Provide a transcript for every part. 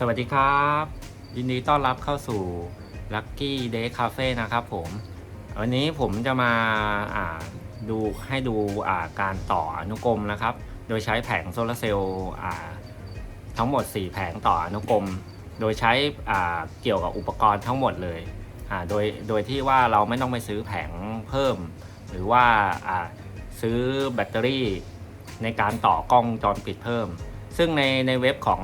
สวัสดีครับ ยินดีต้อนรับเข้าสู่ Lucky Day Cafe นะครับผมวันนี้ผมจะมาาดูให้ดูการต่ออนุกรมนะครับ โดยใช้แผงโซลาร์เซลล์ทั้งหมด 4 แผงต่ออนุกรม โดยใช้เกี่ยวกับอุปกรณ์ทั้งหมดเลยโดยโดยที่ว่าเราไม่ต้องไปซื้อแผงเพิ่ม หรือว่าซื้อแบตเตอรี่ในการต่อกล้องวงจรปิดเพิ่ม ซึ่งในในเว็บของ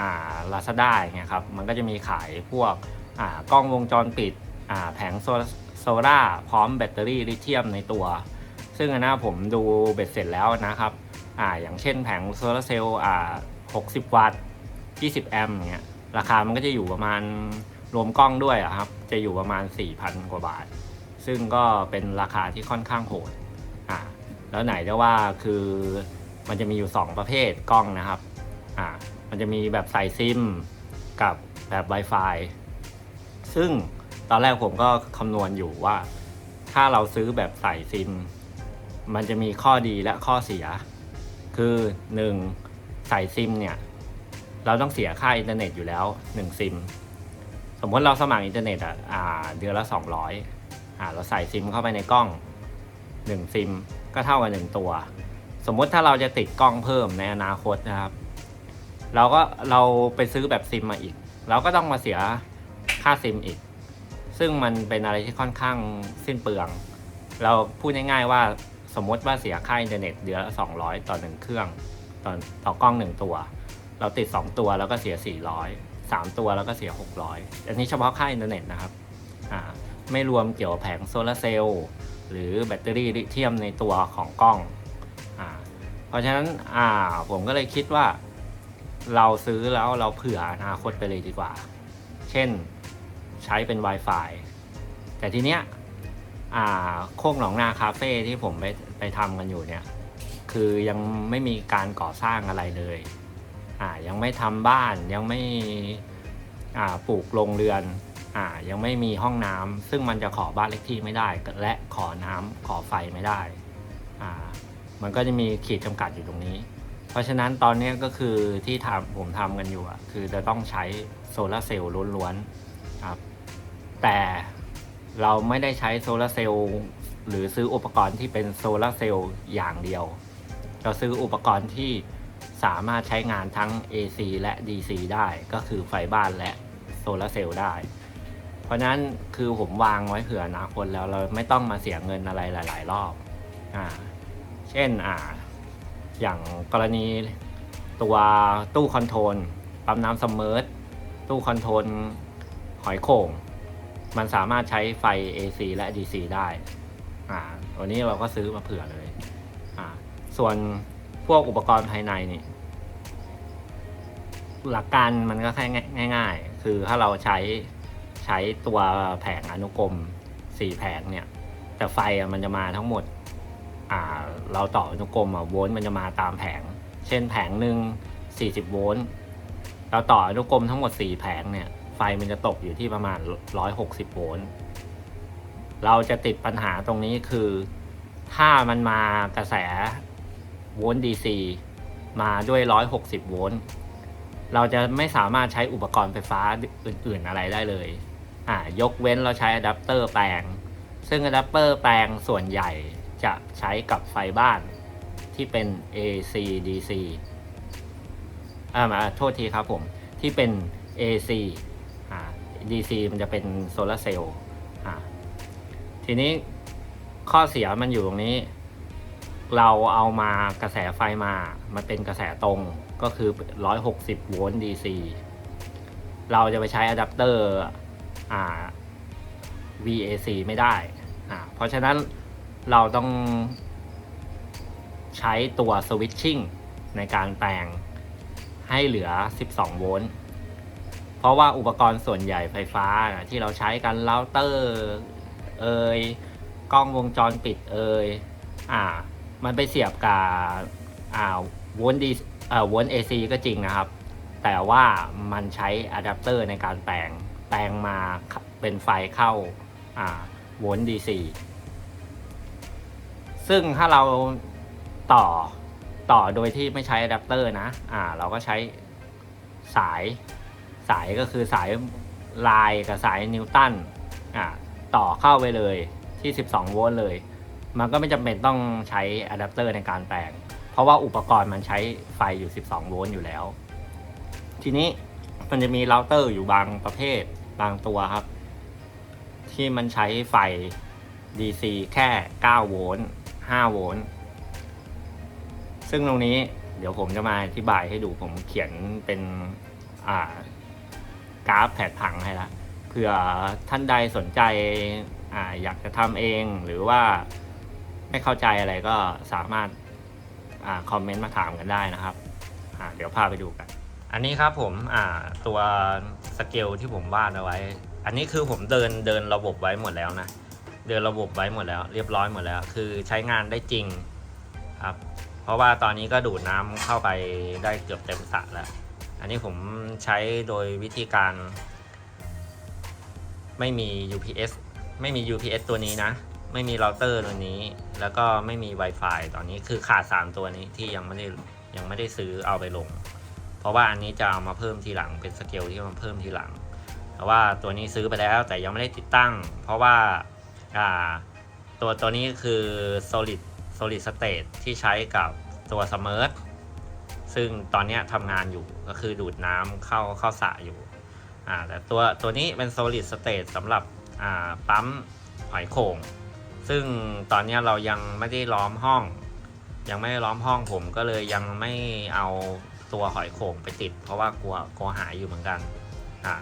อ่า Lazada เนี่ยครับมันก็จะมีขายพวกอ่ากล้องวงจรปิดอ่าแผงโซโซล่าพร้อมแบตเตอรี่ลิเธียมในตัว ซึ่งอันนะผมดูเบ็ดเสร็จแล้วนะครับอ่าอย่างเช่นแผงโซลาเซลล์อ่า60 วัตต์ 20 แอมป์เงี้ยราคามันก็จะอยู่ประมาณรวมกล้องด้วยครับ จะอยู่ประมาณ 4,000 กว่าบาท ซึ่งก็เป็นราคาที่ค่อนข้างโหดอ่าแล้วไหนจะว่าคือ มันจะมีอยู่ 2 ประเภทกล้องนะครับอ่ามันจะมีแบบใส่ซิมกับแบบ Wi-Fi ซึ่งตอนแรกผมก็คำนวณอยู่ว่า ถ้าเราซื้อแบบใส่ซิม มันจะมีข้อดีและข้อเสีย คือ 1. ใส่ซิมเนี่ย เราต้องเสียค่าอินเทอร์เน็ตอยู่แล้ว 1 ซิม สมมติเราสมัครอินเทอร์เน็ตอะอ่าเดือนละ 200อ่าเราใส่ซิมเข้าไปในกล้อง 1 ซิม ก็เท่ากับ 1 ตัว สมมุติถ้าเราจะติดกล้องเพิ่มในอนาคตนะครับ เราก็เราไปซื้อแบบซิมมาอีก เราก็ต้องมาเสียค่าซิมอีก ซึ่งมันเป็นอะไรที่ค่อนข้างสิ้นเปลือง เราพูดง่ายๆว่าสมมติว่าเสียค่าอินเทอร์เน็ตเดือนละ200 ต่อ 1 เครื่องต่อต่อกล้อง 1 ตัว เราติด 2 ตัวแล้วก็เสีย 400 3 ตัวแล้วก็เสีย 600 อันนี้เฉพาะค่าอินเทอร์เน็ตนะครับอ่าไม่รวมเกี่ยวแผงโซลาเซลล์หรือแบตเตอรี่ลิเธียมในตัวของกล้อง เพราะฉะนั้นอ่าผมก็เลยคิดว่า เราซื้อแล้วเราเผื่ออนาคตไปเลยดีกว่า เช่นใช้เป็น Wi-Fi แต่ทีเนี้ยอ่าโคกหนองนาคาเฟ่ที่ผมไปไปทำกันอยู่เนี่ย คือยังไม่มีการก่อสร้างอะไรเลยอ่ายังไม่ทำบ้านยังไม่อ่าปลูกโรงเรือนอ่ายังไม่มีห้องน้ำซึ่งมันจะขอบ้านเล็กที่ไม่ได้ และขอน้ำขอไฟไม่ได้อ่า มันก็จะมีขีดจำกัดอยู่ตรงนี้ เพราะฉะนั้นตอนนี้ก็คือที่ทำผมทำกันอยู่คือจะต้องใช้โซลาร์เซลล์ล้วนๆครับแต่เราไม่ได้ใช้โซลาร์เซลล์หรือซื้ออุปกรณ์ที่เป็นโซลาร์เซลล์อย่างเดียว เราซื้ออุปกรณ์ที่สามารถใช้งานทั้ง AC และ DC ได้ก็คือไฟบ้านและโซลาร์เซลล์ได้ เพราะฉะนั้นคือผมวางไว้เผื่ออนาคตแล้วเราไม่ต้องมาเสียเงินอะไรหลาย ๆ รอบอ่า เช่นอ่าอย่างกรณีตัวตู้คอนโทรลปั๊มน้ำซัมเมอร์ตู้คอนโทรลหอยโข่ง มันสามารถใช้ไฟ AC และ DC ได้อ่าวันนี้เราก็ซื้อมาเผื่อเลยอ่าส่วนพวกอุปกรณ์ภายในนี่หลักการมันก็แค่ง่าย ๆ คือถ้าเราใช้ใช้ตัวแผงอนุกรมสี่แผงเนี่ย แต่ไฟมันจะมาทั้งหมด เราต่ออนุกรมอะโวลต์มันจะมาตามแผง เช่นแผงหนึ่ง40 โวลต์เราต่ออนุกรมทั้งหมด 4 แผงเนี่ย ไฟมันจะตกอยู่ที่ประมาณ 160 โวลต์เราจะติดปัญหาตรงนี้คือ ถ้ามันมากระแสโวลต์ DC มาด้วย 160 โวลต์เราจะไม่สามารถใช้อุปกรณ์ไฟฟ้าอื่น ๆ อะไรได้เลย อ่ายกเว้นเราใช้อะแดปเตอร์แปลง ซึ่งอะแดปเตอร์แปลงส่วนใหญ่ จะใช้กับไฟบ้านที่เป็น AC DC อ่ามาโทษทีครับผม ที่เป็น AC อ่า DC มันจะเป็นโซลาเซลล์อ่าทีนี้ข้อเสียมันอยู่ตรงนี้ เราเอามากระแสไฟมา มันเป็นกระแสตรงก็คือ 160 โวลต์ DC เราจะไปใช้อะแดปเตอร์อ่า VAC ไม่ได้อ่าเพราะฉะนั้น เราต้องใช้ตัวสวิตชิ่งในการแปลงให้เหลือ 12 โวลต์ เพราะว่าอุปกรณ์ส่วนใหญ่ไฟฟ้านะที่เราใช้กันเราเตอร์เอ่ยกล้องวงจรปิดเอ่ยอ่า มันไปเสียบกับอ่าโวลต์ดีอ่าโวลต์ AC ก็จริงนะครับ แต่ว่ามันใช้อะแดปเตอร์ในการแปลงแปลงมาเป็นไฟเข้าอ่าโวลต์ DC ซึ่ ซึ่งถ้าเราต่อต่อโดยที่ไม่ใช้อะแดปเตอร์นะ อ่า เราก็ใช้สายสายก็คือสายลายกับสายนิวตัน อ่า ต่อเข้าไปเลยที่ 12 โวลต์เลย มันก็ไม่จำเป็นต้องใช้อะแดปเตอร์ในการแปลง เพราะว่าอุปกรณ์มันใช้ไฟอยู่ 12 โวลต์อยู่แล้ว ทีนี้มันจะมีเราเตอร์อยู่บางประเภทบางตัวครับ ที่มันใช้ไฟ DC แค่ 9 โวลต์ 5 โวลต์ ซึ่งตรงนี้เดี๋ยวผมจะมาอธิบายให้ดูผมเขียนเป็นกราฟแผนผังให้ละเผื่อท่านใดสนใจออยากจะทำเองหรือว่าไม่เข้าใจอะไรก็สามารถอคอมเมนต์มาถามกันได้นะครับ เดี๋ยวพาไปดูกัน อันนี้ครับผมตัวสเกลที่ผมวาดเอาไว้ อันนี้คือผมเดินเดินระบบไว้หมดแล้วนะ เดินระบบไว้หมดแล้ว เรียบร้อยหมดแล้ว คือใช้งานได้จริงครับ เพราะว่าตอนนี้ก็ดูดน้ำเข้าไปได้เกือบเต็มสระแล้ว อันนี้ผมใช้โดยวิธีการ ไม่มี UPS ไม่มี UPS ตัวนี้นะ ไม่มีเราเตอร์ตัวนี้ แล้วก็ไม่มี Wi-Fi ตอนนี้คือขาด 3 ตัวนี้ที่ยังไม่ได้ยังไม่ได้ซื้อเอาไปลง เพราะว่าอันนี้จะเอามาเพิ่มทีหลังเป็นสเกลที่มาเพิ่มทีหลัง แต่ว่าตัวนี้ซื้อไปแล้วแต่ยังไม่ได้ติดตั้ง เพราะว่า อ่าตัวตัวนี้คือ solid solid state ที่ใช้กับตัว smart ซึ่งตอนนี้ทำงานอยู่ก็คือดูดน้ำเข้าเข้าสระอยู่อ่าแต่ตัวตัวนี้เป็น solid state สำหรับอ่าปั๊มหอยโข่งซึ่งตอนนี้เรายังไม่ได้ล้อมห้อง ยังไม่ได้ล้อมห้องผมก็เลยยังไม่เอาตัวหอยโข่งไปติด เพราะว่ากลัวกลัวหายอยู่เหมือนกันอ่า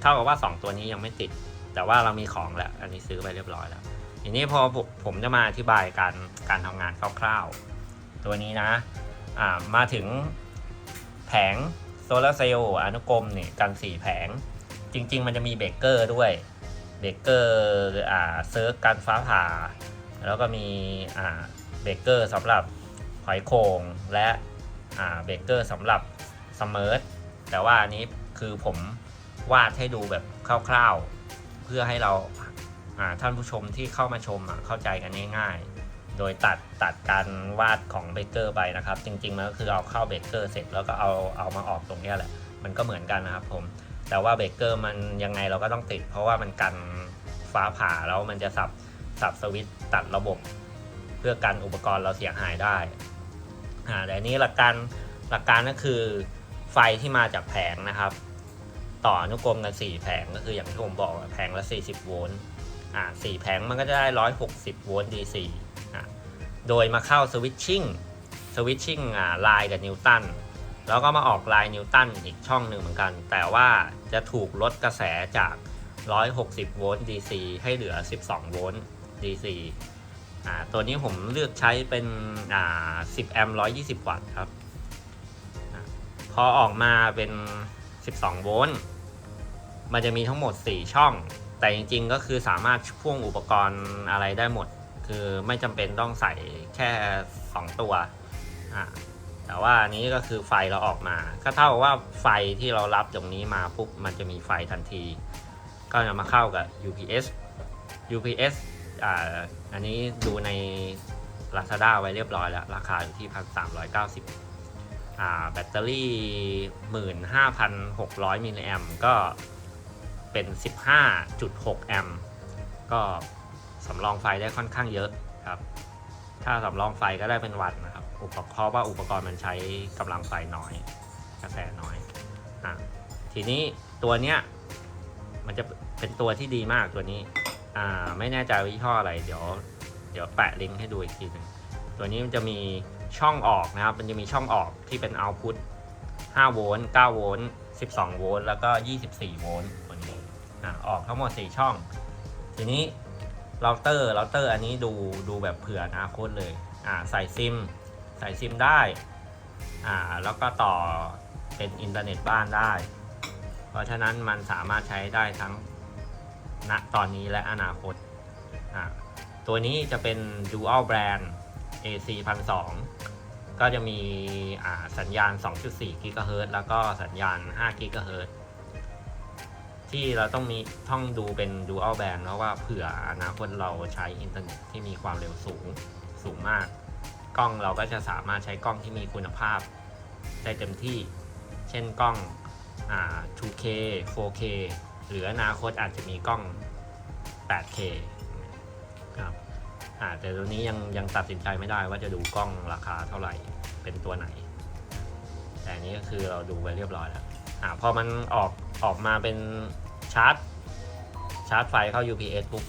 เท่ากับว่า 2 ตัวนี้ยังไม่ติด แต่ว่าเรามีของแล้ว อันนี้ซื้อไปเรียบร้อยแล้วทีนี้พอผมผมจะมาอธิบายการการทำงานคร่าวๆ ตัวนี้นะอ่ามาถึงแผงโซลาร์เซลล์อนุกรมเนี่ยกัน4แผง จริง ๆ มันจะมีเบรกเกอร์ด้วยเบรกเกอร์อ่าเซิร์ฟกันฟ้าผ่า แล้วก็มีอ่าเบรกเกอร์สำหรับหอยโข่งและอ่าเบรกเกอร์สำหรับสมิร์ทแต่ว่าอันนี้คือผมวาดให้ดูแบบคร่าวๆ เพื่อให้เราท่านผู้ชมที่เข้ามาชมเข้าใจกันง่ายๆ โดยตัดตัดการวาดของเบเกอร์ไปนะครับ จริงๆมันก็คือเอาเข้าเบเกอร์เสร็จแล้วก็เอาเอามาออกตรงนี้แหละ มันก็เหมือนกันนะครับผม แต่ว่าเบเกอร์มันยังไงเราก็ต้องติด เพราะว่ามันกันฟ้าผ่าแล้วมันจะสับสับสวิตตัดระบบ เพื่อกันอุปกรณ์เราเสียหายได้อ่าแต่นนี้หลักการหลักการก็คือไฟที่มาจากแผงนะครับ ต่ออนุกรมกัน4แผงก็คืออย่างที่ผมบอกแผงละ 40 โวลต์อ่าสี่แผงมันก็จะได้ 160 โวลต์ DC อ่าโดยมาเข้าสวิตชิ่งสวิตชิ่งอ่าลายกับนิวตันแล้วก็มาออกลายนิวตันอีกช่องหนึ่งเหมือนกัน แต่ว่าจะถูกลดกระแสจาก 160 โวลต์ DC ให้เหลือ 12 โวลต์ DC อ่าตัวนี้ผมเลือกใช้เป็นอ่า10 แอมป์ 120 วัตต์ครับพอออกมาเป็น 12 โวลต์ มันจะมีทั้งหมด 4 ช่อง แต่จริงๆก็คือสามารถพ่วงอุปกรณ์อะไรได้หมด คือไม่จำเป็นต้องใส่แค่ 2 ตัวอ่าแต่ว่านนี้ก็คือไฟเราออกมา ก็เท่ากับว่าไฟที่เรารับตรงนี้มาปุ๊บมันจะมีไฟทันที ก็จะมาเข้ากับ UPS UPS อ่าอันนี้ดูใน Lazada ไว้เรียบร้อยแล้ว ราคาอยู่ที่ 1,390อ่าแบตเตอรี่ 15,600 มิลลิแอมก็ เป็น 15.6 แอมป์ก็สำรองไฟได้ค่อนข้างเยอะครับ ถ้าสำรองไฟก็ได้เป็นวันนะครับ อุปเพราะว่าอุปกรณ์มันใช้กำลังไฟน้อย กระแสน้อยอะทีนี้ตัวเนี้ยมันจะเป็นตัวที่ดีมากตัวนี้อ่าไม่แน่ใจว่ายี่ห้ออะไร เดี๋ยว เดี๋ยวแปะลิงก์ให้ดูอีกทีหนึงตัวนี้มันจะมีช่องออกนะครับ มันจะมีช่องออกที่เป็น output 5โวลต์9โวลต์12โวลต์แล้วก็ 24 โวลต์ตัวนี้ อะออกทั้งหมด 4 ช่อง ทีนี้เราเตอร์เราเตอร์อันนี้ดูดูแบบเผื่ออนาคตเลยอ่าใส่ซิม ใส่ซิมได้อ่าแล้วก็ต่อเป็นอินเทอร์เน็ตบ้านได้ เพราะฉะนั้นมันสามารถใช้ได้ทั้งณตอนนี้และอนาคตอ่าตัวนี้จะเป็น Dual Brand AC 1002ก็จะมีสัญญาณ 2.4กิกะเฮิรตซ์แล้วก็สัญญาณ5กิกะเฮิรตซ์ ที่เราต้องมีท่องดูเป็น Dual Band เพราะว่าเผื่ออนาคตเราใช้อินเทอร์เน็ตที่มีความเร็วสูงสูงมาก กล้องเราก็จะสามารถใช้กล้องที่มีคุณภาพ ได้เต็มที่ เช่นกล้องอ่า 2K 4K หรืออนาคตอาจจะมีกล้อง 8K ครับแต่ตัวนี้ยังยังตัดสินใจไม่ได้ว่าจะดูกล้องราคาเท่าไหร่เป็นตัวไหน แต่นี้ก็คือเราดูไปเรียบร้อยแล้วอพอมันออกออกมาเป็น ชาร์จ ชาร์จไฟเข้า UPS ปุ๊บ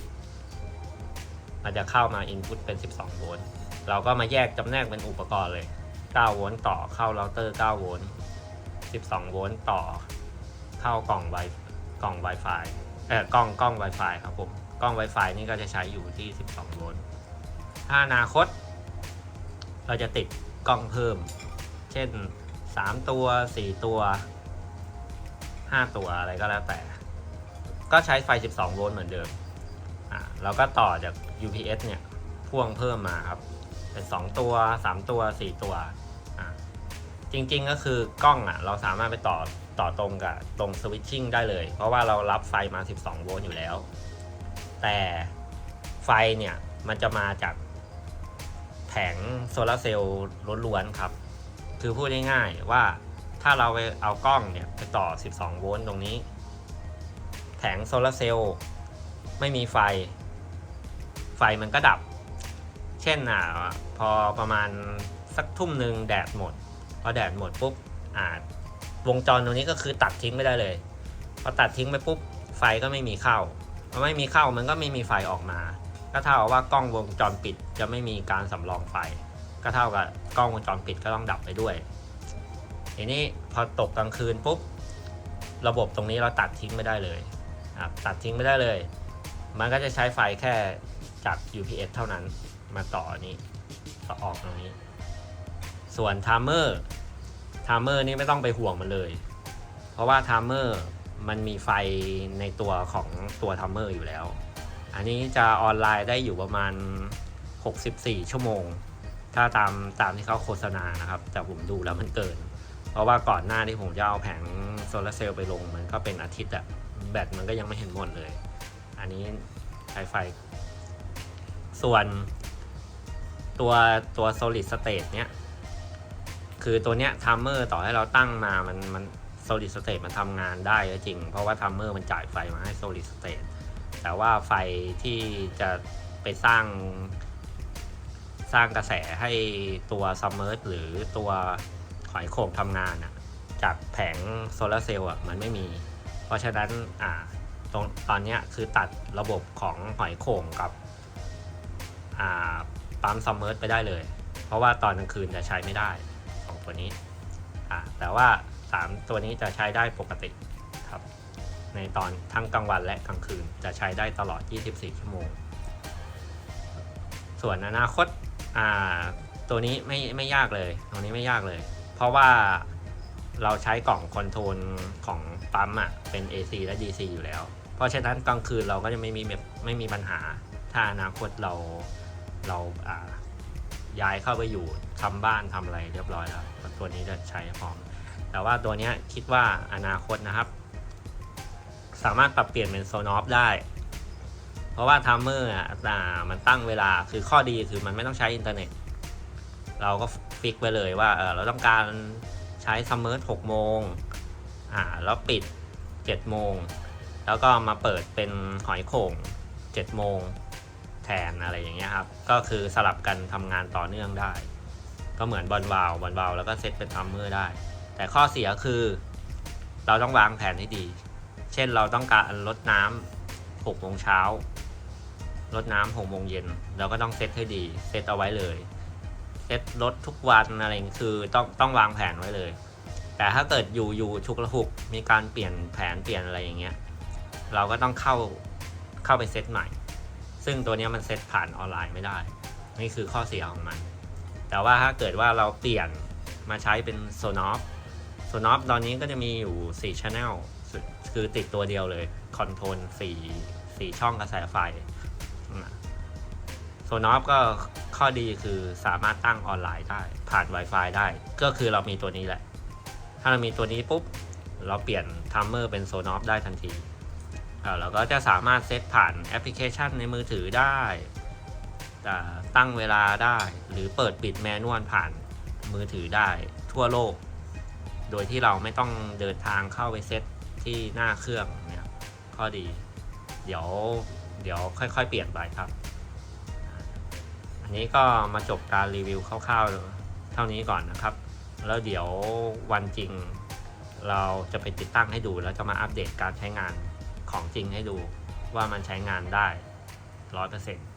มันจะเข้ามา Input เป็น 12 โวลต์ เราก็มาแยกจำแนกเป็นอุปกรณ์เลย 9 โวลต์ต่อเข้าเราเตอร์ 9 โวลต์ 12 โวลต์ต่อ เข้ากล่องไวกล่อง Wi-Fi เอ่อกล้องกล้อง Wi-Fi ครับผม กล้อง Wi-Fi นี่ก็จะใช้อยู่ที่ 12 โวลต์ ถ้าอนาคต เราจะติดกล้องเพิ่ม เช่น 3 ตัว 4 ตัว 5 ตัวอะไรก็แล้วแต่ ก็ใช้ไฟ 12 โวลต์เหมือนเดิมอ่าเราก็ต่อจาก UPS เนี่ยพ่วงเพิ่มมาครับ เป็น 2 ตัว 3 ตัว 4 ตัวอ่าจริงๆก็คือกล้องอะเราสามารถไปต่อต่อตรงกับตรงสวิตชิ่งได้เลย เพราะว่าเรารับไฟมา 12 โวลต์อยู่แล้ว แต่ไฟเนี่ยมันจะมาจากแผงโซลาร์เซลล์ล้วนๆครับ คือพูดง่ายๆว่าถ้าเราไปเอากล้องเนี่ยไปต่อ 12 โวลต์ตรงนี้ งโซลาร์เซลล์ไม่มีไฟ ไฟมันก็ดับ เช่นอะพอประมาณสักทุ่มหนึ่งแดดหมด พอแดดหมดปุ๊บอ่าวงจรตรงนี้ก็คือตัดทิ้งไม่ได้เลย พอตัดทิ้งไปปุ๊บไฟก็ไม่มีเข้าพอไม่มีเข้ามันก็ไม่มีไฟออกมา ก็เท่ากับว่ากล้องวงจรปิดจะไม่มีการสำรองไฟ ก็เท่ากับกล้องวงจรปิดก็ต้องดับไปด้วยทีนี้พอตกกลางคืนปุ๊บระบบตรงนี้เราตัดทิ้งไม่ได้เลย ตัดทิ้งไม่ได้เลย มันก็จะใช้ไฟแค่จาก UPS เท่านั้นมาต่อนี้ต่อออกตรงนี้ ส่วนไทม์เมอร์ไทม์เมอร์นี่ไม่ต้องไปห่วงมันเลย เพราะว่าไทม์เมอร์มันมีไฟในตัวของตัวไทม์เมอร์อยู่แล้ว อันนี้จะออนไลน์ได้อยู่ประมาณ 64 ชั่วโมง ถ้าตามตามที่เขาโฆษณานะครับ แต่ผมดูแล้วมันเกิน เพราะว่าก่อนหน้าที่ผมจะเอาแผงโซลาร์เซลล์ไปลงมันก็เป็นอาทิตย์อะ แบตมันก็ยังไม่เห็นหมดเลย อันนี้ใช้ไฟ ส่วนตัวตัว solid state เนี้ยคือตัวเนี้ยทัมเมอร์ต่อให้เราตั้งมามันมัน solid state มันทำงานได้ก็จริง เพราะว่าทัมเมอร์มันจ่ายไฟมาให้ solid state แต่ว่าไฟที่จะไปสร้างสร้างกระแสให้ตัว submerge หรือตัวหอยโข่งทำงานอะจากแผงโซลาร์เซลล์อะมันไม่มี เพราะฉะนั้นอ่าตรงตอนนี้คือตัดระบบของหอยโข่งกับอ่าปั๊มซัมเมอร์ไปได้เลย เพราะว่าตอนกลางคืนจะใช้ไม่ได้ของตัวนี้อ่าแต่ว่า 3 ตัวนี้จะใช้ได้ปกติครับ ในตอนทั้งกลางวันและกลางคืนจะใช้ได้ตลอด 24 ชั่วโมง ส่วนอนาคตอ่าตัวนี้ไม่ไม่ยากเลยตัวนี้ไม่ยากเลย เพราะว่า เราใช้กล่องคอนโทรลของปั๊มอะเป็น AC และ DC อยู่แล้ว เพราะฉะนั้นกลางคืนเราก็จะไม่มีแบบไม่มีปัญหา ถ้าอนาคตเราเราอ่าย้ายเข้าไปอยู่ทำบ้านทำอะไรเรียบร้อยแล้วตัวนี้จะใช้พร้อม แต่ว่าตัวนี้คิดว่าอนาคตนะครับ สามารถปรับเปลี่ยนเป็นโซนอฟได้ เพราะว่าทัมเมอร์อะมันตั้งเวลาคือข้อดีคือมันไม่ต้องใช้อินเทอร์เน็ต เราก็ฟิกไว้เลยว่าเออเราต้องการ ใช้ซัมเมอร์หกโมงอ่าแล้วปิดเจ็ดโมง แล้วก็มาเปิดเป็นหอยโข่งเจ็ดโมงแทนอะไรอย่างเงี้ยครับ ก็คือสลับกันทำงานต่อเนื่องได้ ก็เหมือนบอลวาลบอลวาลแล้วก็เซตเป็นทัมเมอร์ได้ แต่ข้อเสียคือ เราต้องวางแผนให้ดี เช่นเราต้องการลดน้ำหกโมงเช้าลดน้ำหกโมงเย็นเราก็ต้องเซตให้ดี เซตเอาไว้เลย เซตลดทุกวันอะไรอย่างงี้คือต้องต้องวางแผนไว้เลย แต่ถ้าเกิดอยู่อยู่ฉุกละหุกมีการเปลี่ยนแผนเปลี่ยนอะไรอย่างเงี้ยเราก็ต้องเข้าเข้าไปเซตใหม่ ซึ่งตัวนี้มันเซตผ่านออนไลน์ไม่ได้ นี่คือข้อเสียของมัน แต่ว่าถ้าเกิดว่าเราเปลี่ยนมาใช้เป็นโซนอฟโซนอฟตอนนี้ก็จะมีอยู่4 Channel คือติดตัวเดียวเลยคอนโทรล4 4ช่องกระแสไฟ โซนอฟก็ข้อดีคือสามารถตั้งออนไลน์ได้ ผ่าน Wi-Fi ได้ ก็คือเรามีตัวนี้แหละ ถ้าเรามีตัวนี้ปุ๊บ เราเปลี่ยนทัมเมอร์เป็นโซนอฟได้ทันทีเราก็จะสามารถเซตผ่านแอปพลิเคชันในมือถือได้ตั้งเวลาได้ หรือเปิดปิดแมนวลผ่านมือถือได้ทั่วโลก โดยที่เราไม่ต้องเดินทางเข้าไปเซตที่หน้าเครื่องเนี่ยข้อดี เดี๋ยวเดี๋ยวค่อยๆ เปลี่ยนไปครับ อันนี้ก็มาจบการรีวิวคร่าวๆเท่านี้ก่อนนะครับ แล้วเดี๋ยววันจริง เราจะไปติดตั้งให้ดู แล้วจะมาอัปเดตการใช้งานของจริงให้ดูว่ามันใช้งานได้ร้อยเปอร์เซ็นต์